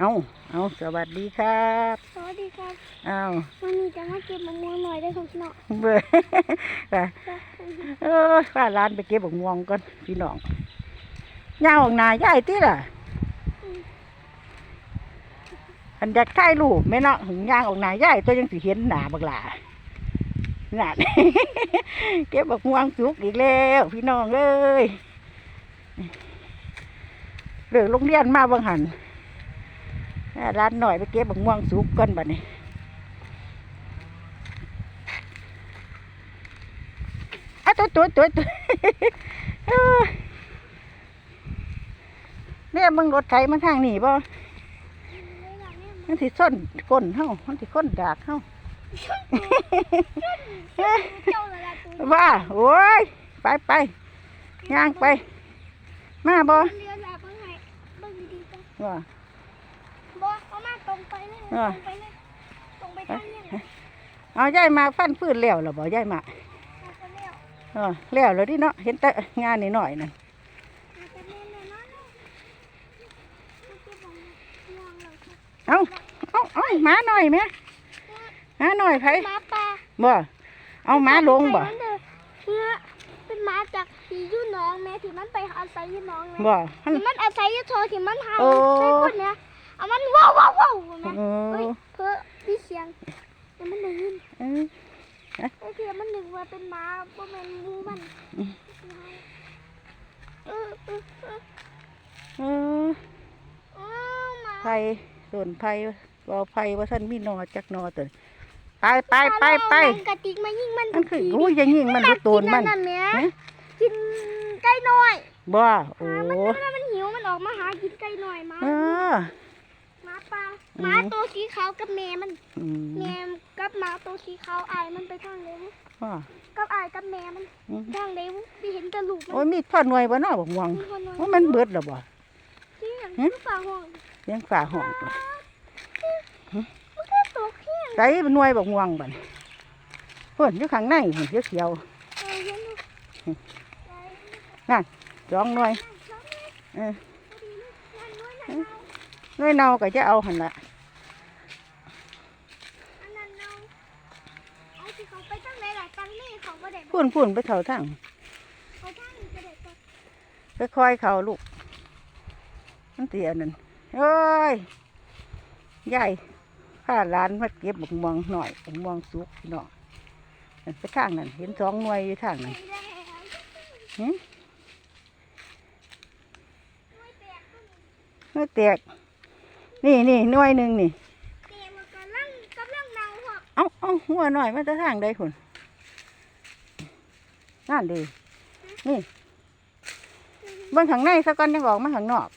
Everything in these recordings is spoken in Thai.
เอาเอาสวัสดีครับสวัสดีครับเอาวันนี้จะมาเก็บมะม่วงหน่อยได้ครับพี่น้องเบื่อไปเออป้าร้านไปเก็บบักม่วงก่อนพี่น้องย่าออกนาย่ายติล่ะอันอยากถ่ายรูปแม่เนาะหึงย่างออกนาย่ายตัวยังสิเห็นหนาบักหลานั่นเก็บบักม่วงสุกอีกแล้วพี่น้องเอ้ยเลิกโรงเรียนมาบางหัน ร้านหน่อยไปเก็บบักม่วงสุกก่อนบัดนี้อะตัวตัวตัวตัวเออเนี่ยมึงรถไถมาทางนี่บ่มันสิส้นก้นเฮามันสิก้นดากเฮาเจ้าละละตัวว่าโอ้ยไปไปย่างไป มาบ่เรือละเบิ่งให้เบิ่งดีๆกันว่าบ่เอามาตร งไปเลยเอตรองไปเลยตรงไปทางนี้นะเอายายมาฟันพื้นแล้วเหรอบ่ยายมามาไปแล้วเออแล้วแล้วดิเนาะเห็นแต่งานนิดหน่อยนั่นมาไปเล่นเลยเนาะมาเก็บมะม่วงแล้วครับเอาเอาเอาหมาหน่อยแม่หมาหน่อยไผหมาป่าบ่เอาหมาลงบ่ไปมันเด้อเพื่อเป็นหมาจากที่อยู่หนองแม่ที่มันไปอาศัยอยู่หนองแม่บ่มันที่มันอาศัยอยู่โทอที่มันเห่าโอ้ใส่คนเนี่ย เอามันว้าวว้าวว้าวแม่เอเฮ้ยอเพื่อพี่เสียงแต่มันได้ยินเออไอ้เพียมันนึกว่าเป็นหมาบ่แม่นหมูมันอืมเออเออเออเออเออหมาไผ่ส่วนไผ่ว่าไผ่ว่าท่านมีหนอจักหนอตัวไปไปไปไปเอาหนังกระติกมายิงมันมันคือโอ้ยอยังยิงมันบ่ตูนมันกินแม่ฮะกินไก่น้อยบ่โอ้หามันเวลามันหิวมันออกมาหากินไก่น้อยหมา เออ หมาป่าอืมหมาตัวสีขาวกับแม่มันอืมแม่กับหมาตัวสีขาวอายมันไปทางเร็วว่ากับอายกับแม่มันอืมทางเร็วพี่เห็นแตะลูกมัโอ้ยมีทอดหน่วยบ่เนาะบักม่วงมีคนน้อยว่ามันเบิดแล้วบ่จริงอย่างหึคือฝ่าห้องเลี้ยงฝ่าห้องตัวมันแค่ตกเพียงใส่หน่วยบักม่วงบัดนี้เพิ่นอยู่ข้างในเพิ่นเขียวเออเห็นดูๆสองหน่วย เอออันห น่วยเน่าก็จะเอาหั่นล่ะนั้นเอาเอาที่เขาไปตั้งไหนล่ะตั้งนี่เขาก็ได้พุ่นพุ่นไปเท่าทางเขาตั้งนี่ก็ได้ก็ไปคอยเขาลูกมันเตียนั่นเอ้ยยายข้าร้านมาเก็บบักม่วงหน่อยบักม่วงสุกพี่น้องนั่นไปทางนั้นเห็นสองหน่วยอยู่ทางนั้นไม่ได้หึไม่แตกก็มีห น่วยแตกนี่นี่หน่วยหนึ่งนี่แตกมันกำลังกำลังเน่าหัวเอาเอาหัวหน่อยมาจะทางใดคนนั่นดี นี่เบิ่งข้างในสักก่อนยังออกมาข้างนอก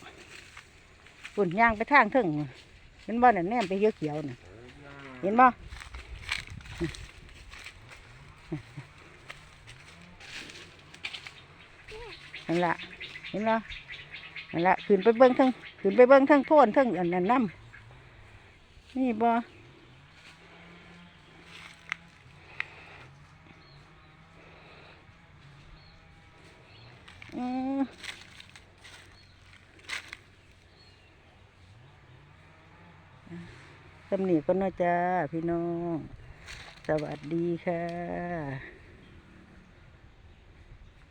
ฝุ่นย่างไปทางเทึ่งเห็นบ่นั่นแนมไปเขียวๆน่ะเห็นบ่นั่นละเห็นบ่นั่นละขึ้นไปเบิ่งเทั้ง ขึ้นไปเบิ่งทั้งโพนทั้งอันนั้นน้ำนี่บ่อืมสำนีก็น่าจะพี่น้อง สวัสดีค่ะ